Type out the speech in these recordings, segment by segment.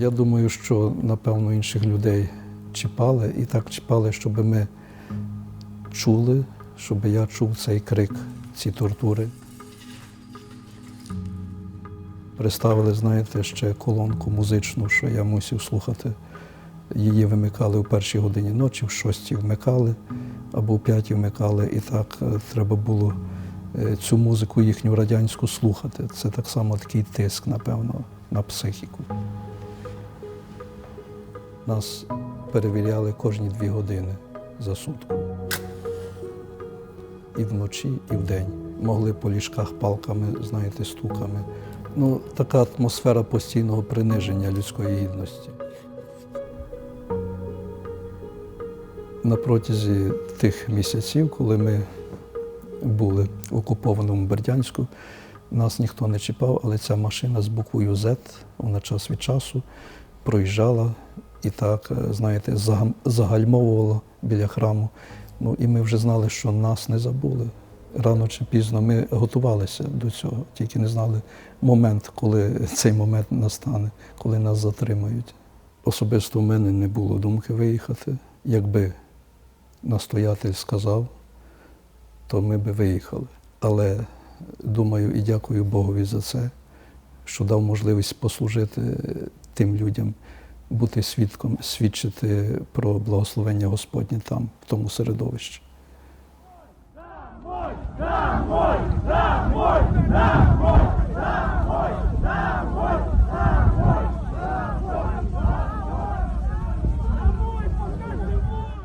Я думаю, що напевно інших людей чіпали і так чіпали, щоб ми чули, щоб я чув цей крик, ці тортури. Приставили, знаєте, ще колонку музичну, що я мусив слухати. Її вимикали у першій годині ночі, в шостій вмикали або в п'ятій вмикали. І так е, треба було е, цю музику їхню радянську слухати. Це так само такий тиск, напевно, на психіку. Нас перевіряли кожні дві години за сутку. І вночі, і вдень. Могли по ліжках палками, знаєте, стуками. Ну, така атмосфера постійного приниження людської гідності. На протязі тих місяців, коли ми були в окупованому Бердянську, нас ніхто не чіпав, але ця машина з буквою Z, вона час від часу проїжджала і так, е, знаєте, загальмовувала біля храму. Ну і ми вже знали, що нас не забули. Рано чи пізно ми готувалися до цього, тільки не знали момент, коли цей момент настане, коли нас затримають. Особисто в мене не було думки виїхати. Якби настоятель сказав, то ми би виїхали. Але думаю і дякую Богові за це, що дав можливість послужити тим людям, бути свідком, свідчити про благословення Господнє там, в тому середовищі.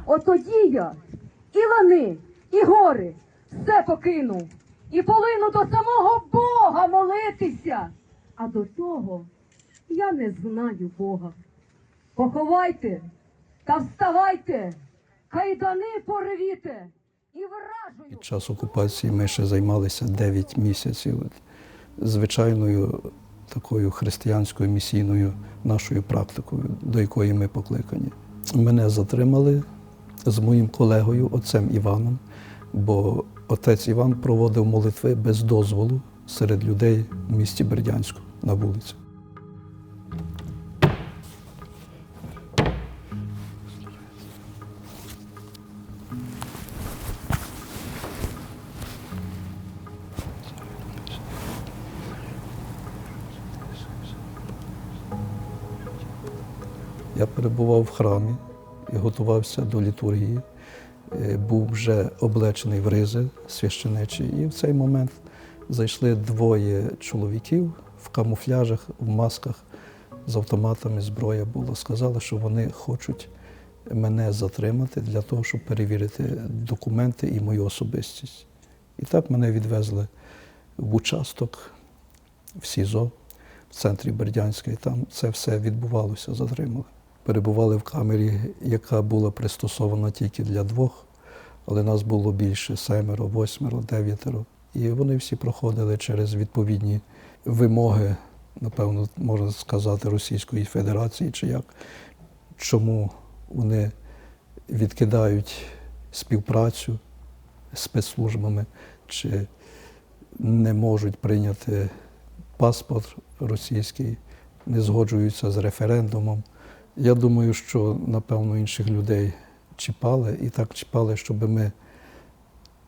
От тоді я і лани, і гори все покинув, і полину до самого Бога молитися. А до того я не знаю Бога. Поховайте та вставайте, кайдани порвіте і вражою. Під час окупації ми ще займалися 9 місяців звичайною такою християнською місійною нашою практикою, до якої ми покликані. Мене затримали з моїм колегою, отцем Іваном, бо отець Іван проводив молитви без дозволу серед людей в місті Бердянську на вулиці. Перебував в храмі і готувався до літургії. Е, Був вже облечений в ризи священичі. І в цей момент зайшли двоє чоловіків в камуфляжах, в масках з автоматами, зброя була. Сказали, що вони хочуть мене затримати для того, щоб перевірити документи і мою особистість. І так мене відвезли в участок в СІЗО в центрі Бердянська, і там це все відбувалося, затримали. Перебували в камері, яка була пристосована тільки для двох, але нас було більше семеро, восьмеро, дев'ятеро. І вони всі проходили через відповідні вимоги, напевно, можна сказати, Російської Федерації чи як, чому вони відкидають співпрацю з спецслужбами, чи не можуть прийняти паспорт російський, не згоджуються з референдумом. Я думаю, що напевно інших людей чіпали і так чіпали, щоб ми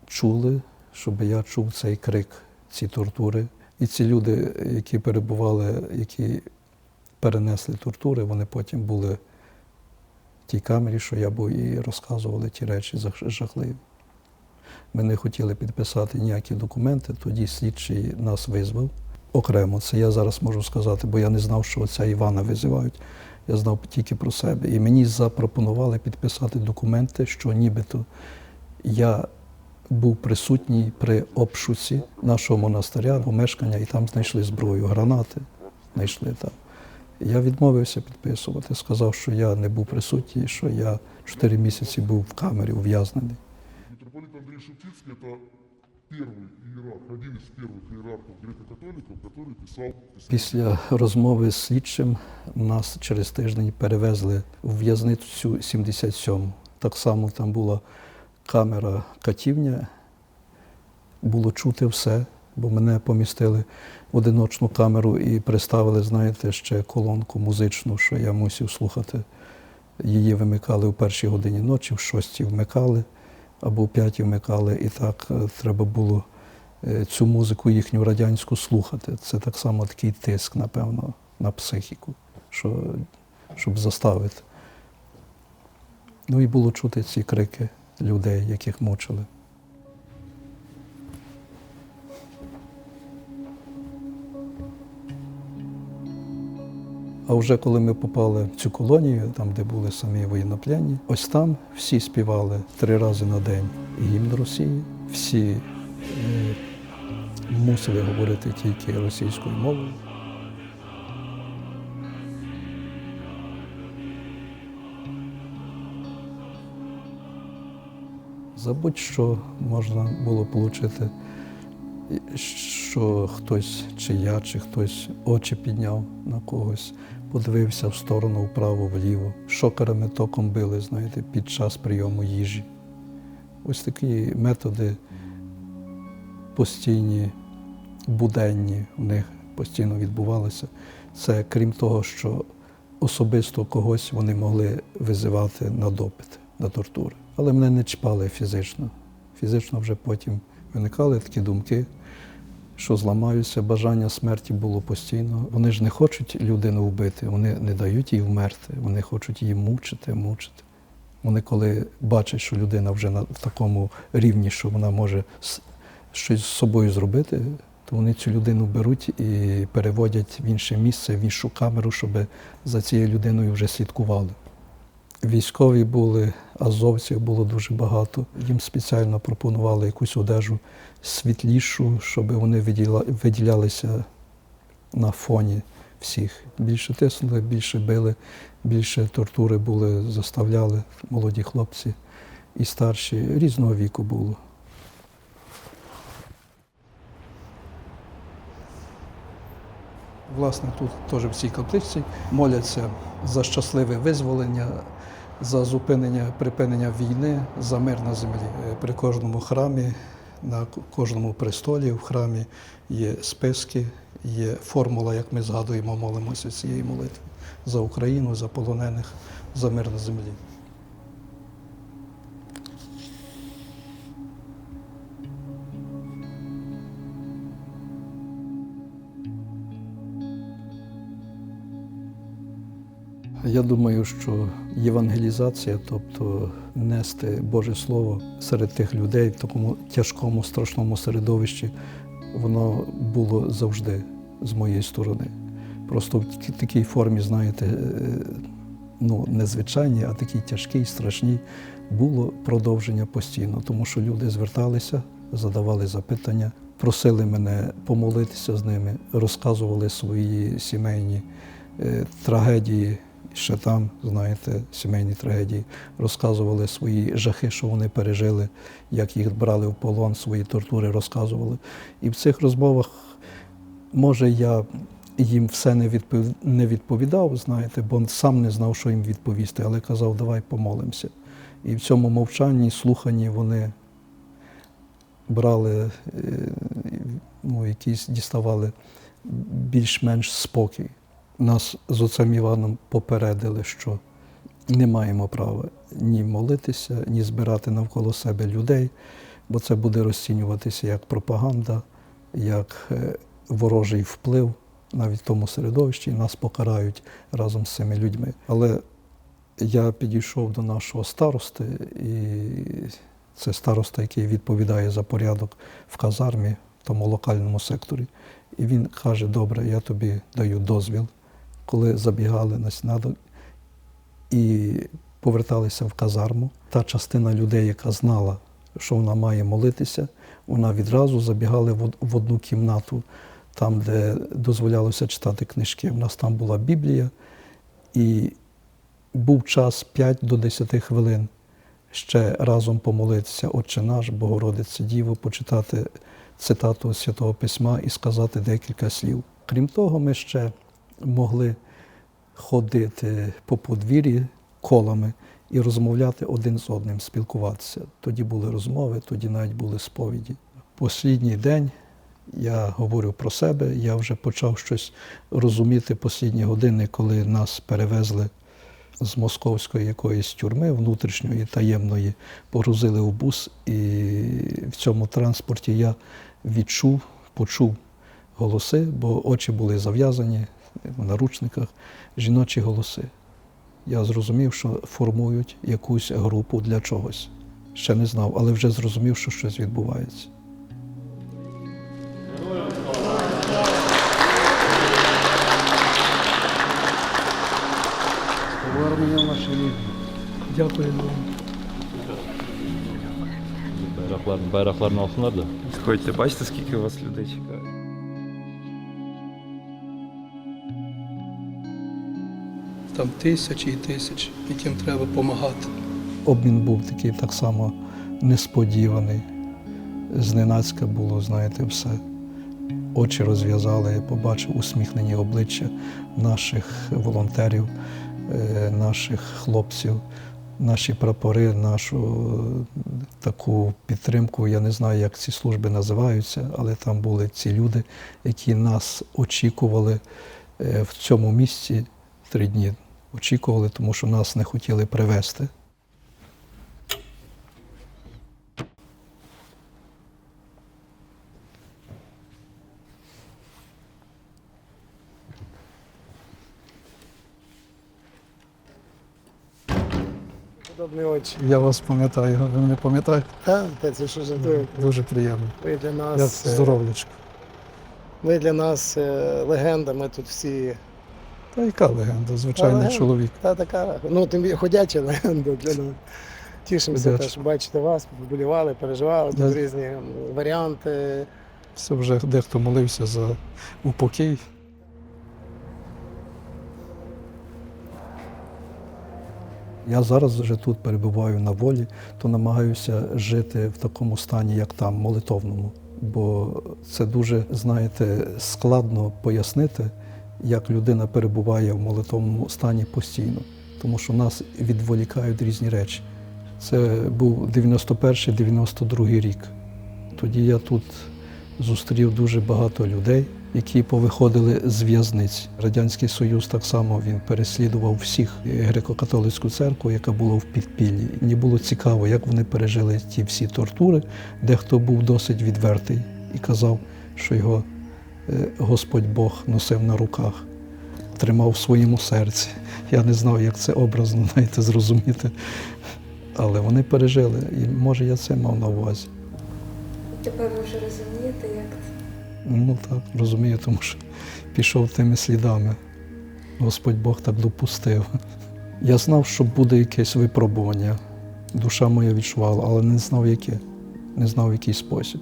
чули, щоб я чув цей крик, ці тортури. І ці люди, які перебували, які перенесли тортури, вони потім були в тій камері, що я був, і розказували ті речі жахливі. Ми не хотіли підписати ніякі документи, тоді слідчий нас визвав окремо. Це я зараз можу сказати, бо я не знав, що отця Івана визивають. Я знав тільки про себе. І мені запропонували підписати документи, що нібито я був присутній при обшуці нашого монастиря, помешкання, і там знайшли зброю, гранати знайшли там. Я відмовився підписувати, сказав, що я не був присутній, що я чотири місяці був в камері ув'язнений. Митрополит Андрей Шептицкий – это первый иерарх, один из первых иерархов греко-католиков, который писал Після розмови з слідчим нас через тиждень перевезли в в'язницю 77. Так само там була камера катівня, було чути все, бо мене помістили в одиночну камеру і приставили, знаєте, ще колонку музичну, що я мусив слухати. Її вимикали в першій годині ночі, в шостій вмикали або в п'ятій вмикали, і так е, треба було е, цю музику їхню радянську слухати. Це так само такий тиск, напевно, на психіку, що, щоб заставити. Ну і було чути ці крики людей, яких мучили. А вже коли ми попали в цю колонію, там, де були самі воєннопленні, ось там всі співали три рази на день гімн Росії, всі е, мусили говорити тільки російською мовою. За будь-що можна було отримати, що хтось, чи я, чи хтось очі підняв на когось, подивився в сторону вправо, вліво. Шокерами током били, знаєте, під час прийому їжі. Ось такі методи постійні, буденні в них постійно відбувалися. Це крім того, що особисто когось вони могли визивати на допити, на тортури. Але мене не чіпали фізично. Фізично вже потім виникали такі думки, що зламаюся, бажання смерті було постійно. Вони ж не хочуть людину вбити, вони не дають їй вмерти, вони хочуть її мучити, мучити. Вони, коли бачать, що людина вже на в такому рівні, що вона може щось з собою зробити, то вони цю людину беруть і переводять в інше місце, в іншу камеру, щоб за цією людиною вже слідкували. Військові були, азовців було дуже багато. Їм спеціально пропонували якусь одежу світлішу, щоб вони виділялися на фоні всіх. Більше тиснули, більше били, більше тортури були, заставляли молоді хлопці і старші. Різного віку було. Власне, тут теж в цій каплиці моляться за щасливе визволення, за зупинення припинення війни, за мир на землі. Е, При кожному храмі, на кожному престолі в храмі є списки, є формула, як ми згадуємо, молимося цієї молитви за Україну, за полонених, за мир на землі. Я думаю, що євангелізація, тобто нести Боже Слово серед тих людей в такому тяжкому, страшному середовищі, воно було завжди з моєї сторони. Просто в такій формі, знаєте, е, ну, незвичайній, а такій тяжкій, страшній, було продовження постійно, тому що люди зверталися, задавали запитання, просили мене помолитися з ними, розказували свої сімейні е, трагедії. Ще там, знаєте, сімейні трагедії, розказували свої жахи, що вони пережили, як їх брали в полон, свої тортури розказували. І в цих розмовах, може, я їм все не відпов- не відповідав, знаєте, бо сам не знав, що їм відповісти, але казав, давай помолимося. І в цьому мовчанні, слуханні вони брали, е, ну, якісь діставали більш-менш спокій. Нас з отцем Іваном попередили, що не маємо права ні молитися, ні збирати навколо себе людей, бо це буде розцінюватися як пропаганда, як е, ворожий вплив навіть в тому середовищі, і нас покарають разом з цими людьми. Але я підійшов до нашого старости, і це староста, який відповідає за порядок в казармі, в тому локальному секторі. І він каже: добре, я тобі даю дозвіл, коли забігали на сніданок і поверталися в казарму. Та частина людей, яка знала, що вона має молитися, вона відразу забігали в в одну кімнату, там, де дозволялося читати книжки. У нас там була Біблія, і був час 5 до 10 хвилин ще разом помолитися Отче наш, Богородице Діво, почитати цитату Святого Письма і сказати декілька слів. Крім того, ми ще могли ходити по подвір'ї колами і розмовляти один з одним, спілкуватися. Тоді були розмови, тоді навіть були сповіді. Послідній день Я говорю про себе, я вже почав щось розуміти послідні години, коли нас перевезли з московської якоїсь тюрми внутрішньої таємної, погрузили в бус, і в цьому транспорті я відчув, почув голоси, бо очі були зав'язані в наручниках, жіночі голоси. Я зрозумів, що формують якусь групу для чогось. Ще не знав, але вже зрозумів, що щось відбувається. Повернення нашої. Дякую вам. Bayraklarını alsınlar da. Ходьте, бачите, скільки у вас людей чекає? Там тисячі і тисячі, яким треба допомагати. Обмін був такий так само несподіваний. Зненацька було, знаєте, все. Очі розв'язали, я побачив усміхнені обличчя наших волонтерів, е, наших хлопців, наші прапори, нашу е, таку підтримку. Я не знаю, як ці служби називаються, але там були ці люди, які нас очікували е, в цьому місці три дні. Очікували, тому що нас не хотіли привезти. Подобні очі. Я вас пам'ятаю, ви мене пам'ятаєте? Та, та це що жартує. Дуже приємно. Ви для нас, е, здоров'ячко. ви для нас е, легенда, ми тут всі. Та яка легенда, звичайний легенда. чоловік. Та така, ну тим більше ходяча легенда для нас. Тішимося, Ходяча. теж бачити вас, поболівали, переживали тут різні варіанти. Все вже дехто молився за упокій. Я зараз вже тут перебуваю на волі, то намагаюся жити в такому стані, як там, молитовному. Бо це дуже, знаєте, складно пояснити, як людина перебуває в молитовному стані постійно, тому що нас відволікають різні речі. Це був 91-92 рік. Тоді я тут зустрів дуже багато людей, які повиходили з в'язниць. Радянський Союз так само він переслідував всіх греко-католицьку церкву, яка була в підпіллі. Мені було цікаво, як вони пережили ті всі тортури. Дехто був досить відвертий і казав, що його Господь Бог носив на руках, тримав в своєму серці. Я не знав, як це образно знаєте, зрозуміти. Але вони пережили, і може я це мав на увазі. Тепер ви вже розумієте, як це? Ну так, розумію, тому що пішов тими слідами. Господь Бог так допустив. Я знав, що буде якесь випробування. Душа моя відчувала, але не знав яке, не знав в який спосіб.